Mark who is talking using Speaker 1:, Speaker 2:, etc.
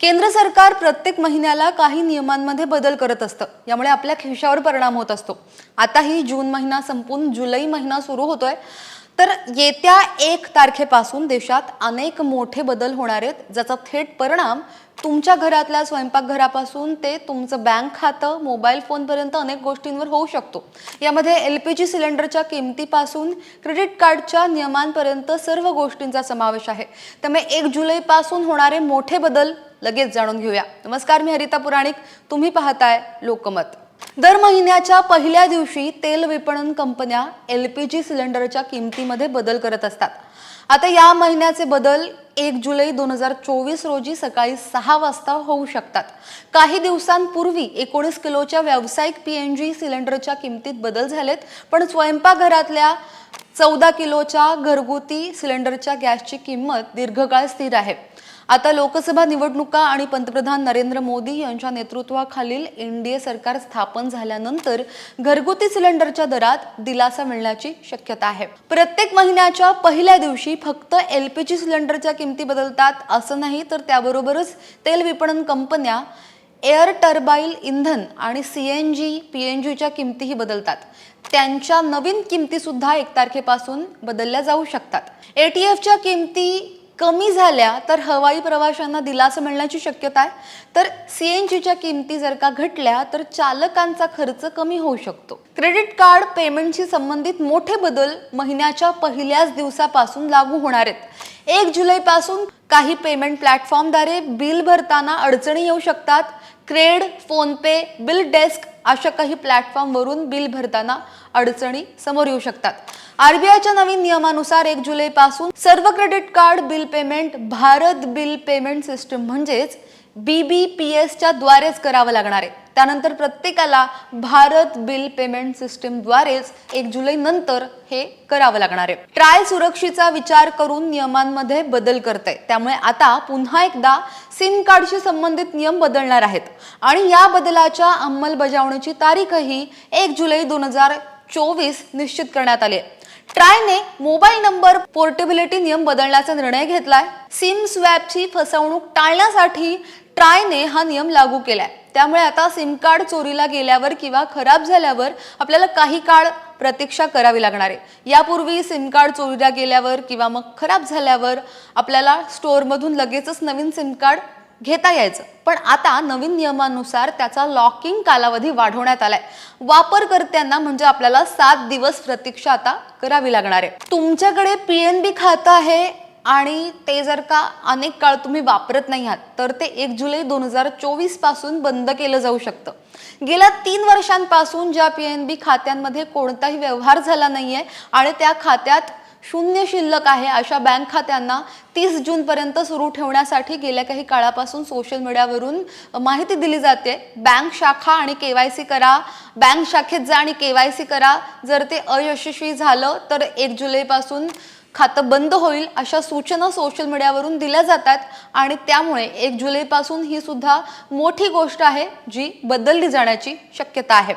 Speaker 1: केंद्र सरकार प्रत्येक महिन्याला काही नियमांमध्ये बदल करत असतं. यामुळे आपल्या खिशावर परिणाम होत असतो. आता ही जून महिना संपून जुलै महिना सुरू होतोय. तर येत्या एक तारखेपासून देशात अनेक मोठे बदल होणार आहेत ज्याचा थेट परिणाम तुमच्या घरातल्या स्वयंपाकघरापासून ते तुमचं बँक खातं मोबाईल फोनपर्यंत अनेक गोष्टींवर होऊ शकतो. यामध्ये एल पी जी सिलेंडरच्या किमतीपासून क्रेडिट कार्डच्या नियमांपर्यंत सर्व गोष्टींचा समावेश आहे. त्यामुळे एक जुलैपासून होणारे मोठे बदल लगेच जाणून घेऊया. नमस्कार मी हरिता पुराणिक. तुम्ही पाहताय लोकमत. दर महिन्याच्या पहिल्या दिवशी तेल विपणन कंपन्या एल पी जी सिलेंडरच्या किमतीमध्ये बदल करत असतात. आता या महिन्याचे बदल एक जुलै दोन हजार चोवीस रोजी सकाळी सहा वाजता होऊ शकतात. काही दिवसांपूर्वी एकोणीस किलोच्या व्यावसायिक पी एन जी सिलेंडरच्या किमतीत बदल झालेत पण स्वयंपाकघरातल्या चौदा किलोच्या घरगुती सिलेंडरच्या गॅसची किंमत दीर्घकाळ स्थिर आहे. आता लोकसभा निवडणुका आणि पंतप्रधान नरेंद्र मोदी यांच्या नेतृत्वाखालील एनडीए सरकार स्थापन झाल्यानंतर घरगुती सिलेंडरच्या दरात दिलासा मिळण्याची शक्यता आहे. प्रत्येक महिन्याच्या पहिल्या दिवशी फक्त एलपीजी सिलेंडरच्या किमती बदलतात असं नाही तर त्याबरोबरच तेल विपणन कंपन्या एअर टर्बाईल इंधन आणि C N G P N जीच्या किमतीही बदलतात. त्यांच्या नवीन किमती सुद्धा एक तारखेपासून बदलल्या जाऊ शकतात. एटीएफच्या किमती कमी झाल्या तर हवाई प्रवाशांना दिलासा मिळण्याची शक्यता आहे. तर सी एन जीच्या किमती जर का घटल्या तर चालकांचा खर्च कमी होऊ शकतो. क्रेडिट कार्ड पेमेंटशी संबंधित मोठे बदल महिन्याच्या पहिल्याच दिवसापासून लागू होणार आहेत. एक जुलैपासून काही पेमेंट प्लॅटफॉर्मद्वारे बिल भरताना अडचणी येऊ शकतात. क्रेड फोनपे बिल डेस्क अशा काही प्लॅटफॉर्मवरून बिल भरताना अडचणी समोर येऊ शकतात. आरबीआयच्या नवीन नियमानुसार एक जुलैपासून सर्व credit card bill payment Bharat bill payment system म्हणजेच बीबीपीएसच्या द्वारेच करावं लागणार आहे. त्यानंतर प्रत्येकाला भारत बिल पेमेंट सिस्टीमद्वारेच एक जुलै नंतर हे करावं लागणार आहे. ट्राय सुरक्षेचा विचार करून नियमांमध्ये बदल करते त्यामुळे आता पुन्हा एकदा सिम कार्डशी संबंधित नियम बदलणार आहेत. आणि या बदलाच्या अंमलबजावणीची तारीखही एक जुलै दोन हजार चोवीस निश्चित करण्यात आली आहे. ट्रायने मोबाईल पोर्टेबिलिटी नियम बदलण्याचा निर्णय घेतलाय. सिम स्वॅपची फसवणूक टाळण्यासाठी ट्रायने हा नियम लागू केलाय. त्यामुळे आता सिम कार्ड चोरीला गेल्यावर किंवा खराब झाल्यावर आपल्याला काही काळ प्रतीक्षा करावी लागणार आहे. यापूर्वी सिम कार्ड चोरीला गेल्यावर किंवा मग खराब झाल्यावर आपल्याला स्टोअरमधून लगेचच नवीन सिम कार्ड घेता यायचं. पण आता नवीन नियमानुसार त्याचा लॉकिंग कालावधी वाढवण्यात आलाय. वापरकर्त्यांना म्हणजे आपल्याला सात दिवस प्रतीक्षा आता करावी लागणार आहे. तुमच्याकडे पीएनबी खातं आहे आणि ते जर का अनेक काळ तुम्ही वापरत नाही आहात तर ते एक जुलै दोन हजार चोवीसपासून बंद केलं जाऊ शकतं. गेल्या तीन वर्षांपासून ज्या पी एन बी खात्यांमध्ये कोणताही व्यवहार झाला नाहीये आणि त्या खात्यात शून्य शिल्लक आहे अशा बँक खात्यांना तीस जूनपर्यंत सुरू ठेवण्यासाठी गेल्या काही काळापासून सोशल मीडियावरून माहिती दिली जाते. बँक शाखा आणि केवायसी करा. बँक शाखेत जा आणि केवायसी करा. जर ते अयशस्वी झालं तर एक जुलैपासून खातं बंद होईल अशा सूचना सोशल मीडियावरून दिल्या जातात आणि त्यामुळे एक जुलैपासून ही सुद्धा मोठी गोष्ट आहे जी बदलली जाण्याची शक्यता आहे.